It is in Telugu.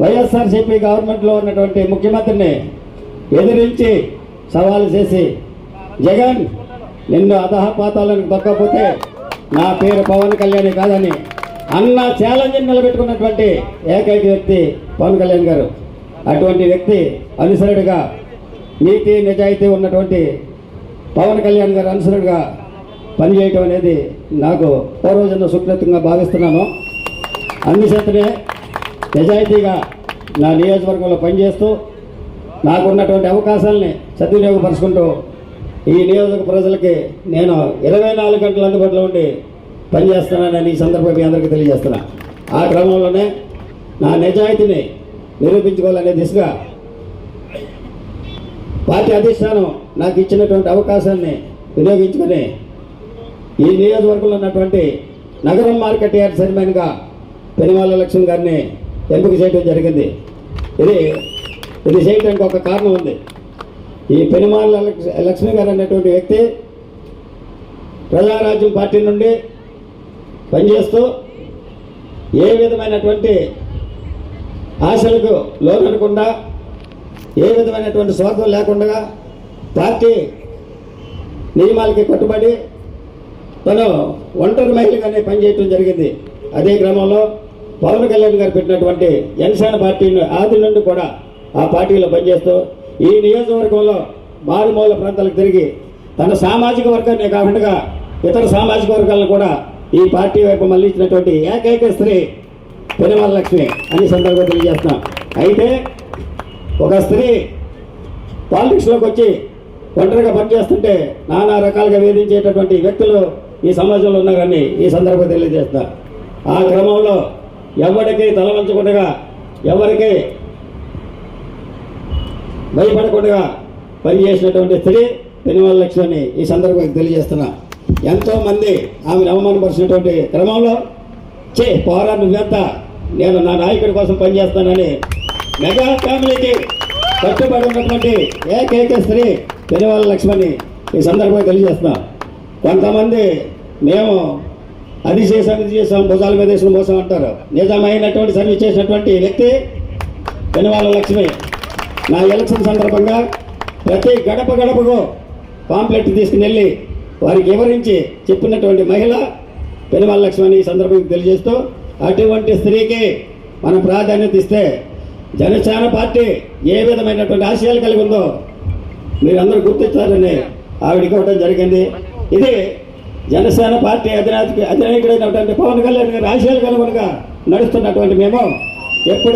వైఎస్ఆర్సీపీ గవర్నమెంట్లో ఉన్నటువంటి ముఖ్యమంత్రిని ఎదిరించి సవాలు చేసి జగన్ నిన్ను అధహపాతాలను తొక్కపోతే నా పేరు పవన్ కళ్యాణ్ కాదని అన్న ఛాలెంజ్ నిలబెట్టుకున్నటువంటి ఏకైక వ్యక్తి పవన్ కళ్యాణ్ గారు. అటువంటి వ్యక్తి అనుసరుడుగా నీతి నిజాయితీ ఉన్నటువంటి పవన్ కళ్యాణ్ గారు అనుసరుడుగా పనిచేయటం అనేది నాకు పూర్వజన్మ సుకృతంగా భావిస్తున్నాను. అందుచేతనే నిజాయితీగా నా నియోజకవర్గంలో పనిచేస్తూ నాకు ఉన్నటువంటి అవకాశాలని సద్వినియోగపరుచుకుంటూ ఈ నియోజక ప్రజలకి నేను ఇరవై నాలుగు గంటల అందుబాటులో ఉండి పనిచేస్తున్నానని ఈ సందర్భంగా మీ అందరికీ తెలియజేస్తున్నా. ఆ క్రమంలోనే నా నిజాయితీని నిరూపించుకోవాలనే దిశగా పార్టీ అధిష్టానం నాకు ఇచ్చినటువంటి అవకాశాన్ని వినియోగించుకొని ఈ నియోజకవర్గంలో ఉన్నటువంటి నగరం మార్కెట్ యార్డ్ చైర్మన్గా పెనుమాల లక్ష్మణ్ గారిని ఎంపిక చేయడం జరిగింది. ఇది ఇది చేయడానికి ఒక కారణం ఉంది. ఈ పెనుమాల లక్ష- గారు అనేటువంటి వ్యక్తి ప్రజారాజ్యం పార్టీ నుండి పనిచేస్తూ ఏ విధమైనటువంటి ఆశలకు లోనకుండా ఏ విధమైనటువంటి స్వార్థం లేకుండా పార్టీ నియమాలకి కట్టుబడి తను ఒంటరి మహిళగానే పనిచేయటం జరిగింది. అదే క్రమంలో పవన్ కళ్యాణ్ గారు పెట్టినటువంటి జనసేన పార్టీని ఆది నుండి కూడా ఆ పార్టీలో పనిచేస్తూ ఈ నియోజకవర్గంలో మారుమూల ప్రాంతాలకు తిరిగి తన సామాజిక వర్గాన్ని కాకుండా ఇతర సామాజిక వర్గాలను కూడా ఈ పార్టీ వైపు మళ్ళించినటువంటి ఏకైక స్త్రీ పెనుమాల లక్ష్మి అని సందర్భంగా తెలియజేస్తున్నాం. అయితే ఒక స్త్రీ పాలిటిక్స్లోకి వచ్చి ఒంటరిగా పనిచేస్తుంటే నానా రకాలుగా వేధించేటటువంటి వ్యక్తులు ఈ సమాజంలో ఉన్నారని ఈ సందర్భంగా తెలియజేస్తా ఆ క్రమంలో ఎవరికి తలవంచకుండా ఎవరికి భయపడకుండా పనిచేసినటువంటి స్త్రీ పెనుమల లక్ష్మిని ఈ సందర్భంగా తెలియజేస్తున్నా. ఎంతోమంది ఆమెను అవమానపరిచినటువంటి క్రమంలో చే పోరా నువ్వెంత? నేను నా నాయకుడి కోసం పనిచేస్తానని మెగా ఫ్యామిలీకి కట్టుబడి ఉన్నటువంటి ఏకైక స్త్రీ పెనువాళ్ళ లక్ష్మణి ఈ సందర్భంగా తెలియజేస్తున్నా. కొంతమంది మేము అది చేసాం ఇది చేసాం భుజాల మీద వేసిన మోసం అంటారు. నిజమైనటువంటి సర్వీస్ చేసినటువంటి వ్యక్తి పెనువాళ్ళ లక్ష్మి. నా ఎలక్షన్ సందర్భంగా ప్రతి గడప గడపకు పాంప్లెట్ తీసుకుని వెళ్ళి వారికి వివరించి చెప్పినటువంటి మహిళ పెనుమల లక్ష్మి అని ఈ సందర్భంగా తెలియజేస్తూ అటువంటి స్త్రీకి మనం ప్రాధాన్యత ఇస్తే జనసేన పార్టీ ఏ విధమైనటువంటి ఆశయాలు కలిగి ఉందో మీరందరూ గుర్తించాలని ఆవిడకి ఇవ్వడం జరిగింది. ఇది జనసేన పార్టీ అధినాయకు అధినాయకుడైనటువంటి పవన్ కళ్యాణ్ గారి ఆశయాలు కనుగొనగా నడుస్తున్నటువంటి మేము ఎప్పుడు